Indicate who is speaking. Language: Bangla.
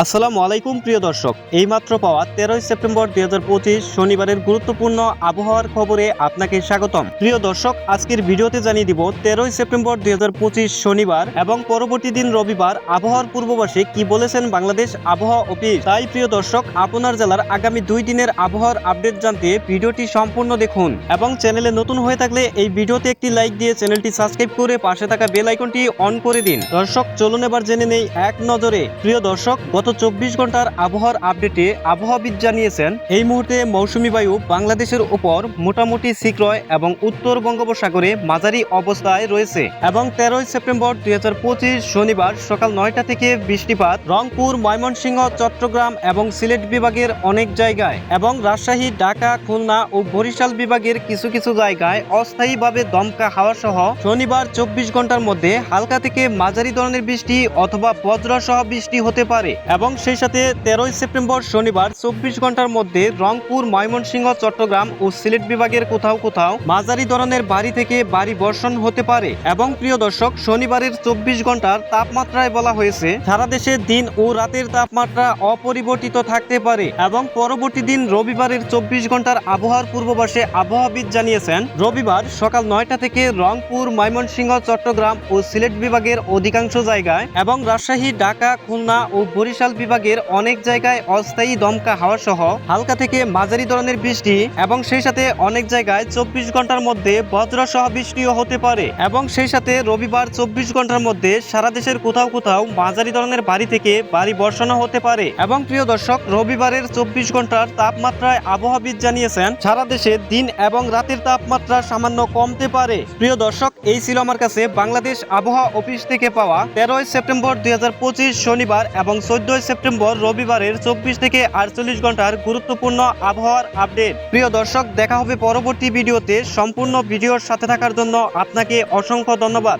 Speaker 1: আসসালামু আলাইকুম, প্রিয় দর্শক। এইমাত্র পাওয়া তেরোই সেপ্টেম্বর দুই হাজার পঁচিশ শনিবারের গুরুত্বপূর্ণ আবহাওয়ার খবরে আপনাকে স্বাগতম। প্রিয় দর্শক, আজকের ভিডিওতে জানিয়ে দিব তেরোই সেপ্টেম্বর দুই হাজার পঁচিশ শনিবার এবং পরবর্তী দিন রবিবার আবহাওয়ার পূর্বাভাসে কি বলেছেন বাংলাদেশ আবহাওয়া অফিস। তাই, প্রিয় দর্শক, আপনার জেলার আগামী দুই দিনের আবহাওয়ার আপডেট জানতে ভিডিওটি সম্পূর্ণ দেখুন এবং চ্যানেলে নতুন হয়ে থাকলে এই ভিডিওতে একটি লাইক দিয়ে চ্যানেলটি সাবস্ক্রাইব করে পাশে থাকা বেল আইকনটি অন করে দিন। দর্শক, চলুন এবার জেনে নেই এক নজরে। প্রিয় দর্শক গত চব্বিশ ঘণ্টার আবহাওয়ার আপডেটে আবহাওয়াবিদ জানিয়েছেন, এই মুহূর্তে মৌসুমি বায়ু বাংলাদেশের উপর মোটামুটি শীঘ্রয় এবং উত্তর বঙ্গোপসাগরে মাঝারি অবস্থায় রয়েছে এবং তেরোই সেপ্টেম্বর দু হাজার পঁচিশ শনিবার সকাল নয়টা থেকে বৃষ্টিপাত রংপুর, ময়মনসিংহ, চট্টগ্রাম এবং সিলেট বিভাগের অনেক জায়গায় এবং রাজশাহী, ঢাকা, খুলনা ও বরিশাল বিভাগের কিছু কিছু জায়গায় অস্থায়ীভাবে দমকা হাওয়া সহ শনিবার চব্বিশ ঘণ্টার মধ্যে হালকা থেকে মাঝারি ধরনের বৃষ্টি অথবা বজ্র সহ বৃষ্টি হতে পারে। এবং সেই সাথে তেরোই সেপ্টেম্বর শনিবার চব্বিশ ঘণ্টার মধ্যে রংপুর, ময়মনসিংহ, চট্টগ্রাম ও সিলেট বিভাগের কোথাও কোথাও মাঝারি ধরনের বাড়ি থেকে বাড়ি বর্ষণ হতে পারে। এবং প্রিয় দর্শক, শনিবারের চব্বিশ ঘণ্টার তাপমাত্রায় বলা হয়েছে, সারা দেশে দিন ও রাতের তাপমাত্রা অপরিবর্তিত থাকতে পারে এবং পরবর্তী দিন রবিবারের চব্বিশ ঘণ্টার আবহাওয়ার পূর্বাভাসে আবহাওয়াবিদ জানিয়েছেন, রবিবার সকাল নয়টা থেকে রংপুর, ময়মনসিংহ, চট্টগ্রাম ও সিলেট বিভাগের অধিকাংশ জায়গায় এবং রাজশাহী, ঢাকা, খুলনা ও বরিশাল বিভাগের অনেক জায়গায় অস্থায়ী দমকা হাওয়া সহ হালকা থেকে মাঝারি ধরনের বৃষ্টি এবং সেই সাথে অনেক জায়গায় চব্বিশ ঘণ্টার মধ্যে বজ্র সহ বৃষ্টিও হতে পারে এবং সেই সাথে রবিবার চব্বিশ ঘণ্টার মধ্যে সারা দেশের কোথাও কোথাও মাঝারি ধরনের বাড়ি থেকে বাড়ি বর্ষণও হতে পারে এবং প্রিয় দর্শক, রবিবারের চব্বিশ ঘণ্টার তাপমাত্রায় আবহাওয়াবিদ জানিয়েছেন, সারা দেশে দিন এবং রাতের তাপমাত্রা সামান্য কমতে পারে। প্রিয় দর্শক, এই ছিল আমার কাছে বাংলাদেশ আবহাওয়া অফিস থেকে পাওয়া তেরোই সেপ্টেম্বর দুই হাজার পঁচিশ শনিবার এবং চোদ্দই সেপ্টেম্বর রবিবারের চব্বিশ থেকে আটচল্লিশ ঘণ্টার গুরুত্বপূর্ণ আবহাওয়ার আপডেট। প্রিয় দর্শক, দেখা হবে পরবর্তী ভিডিওতে। সম্পূর্ণ ভিডিওর সাথে থাকার জন্য আপনাকে অসংখ্য ধন্যবাদ।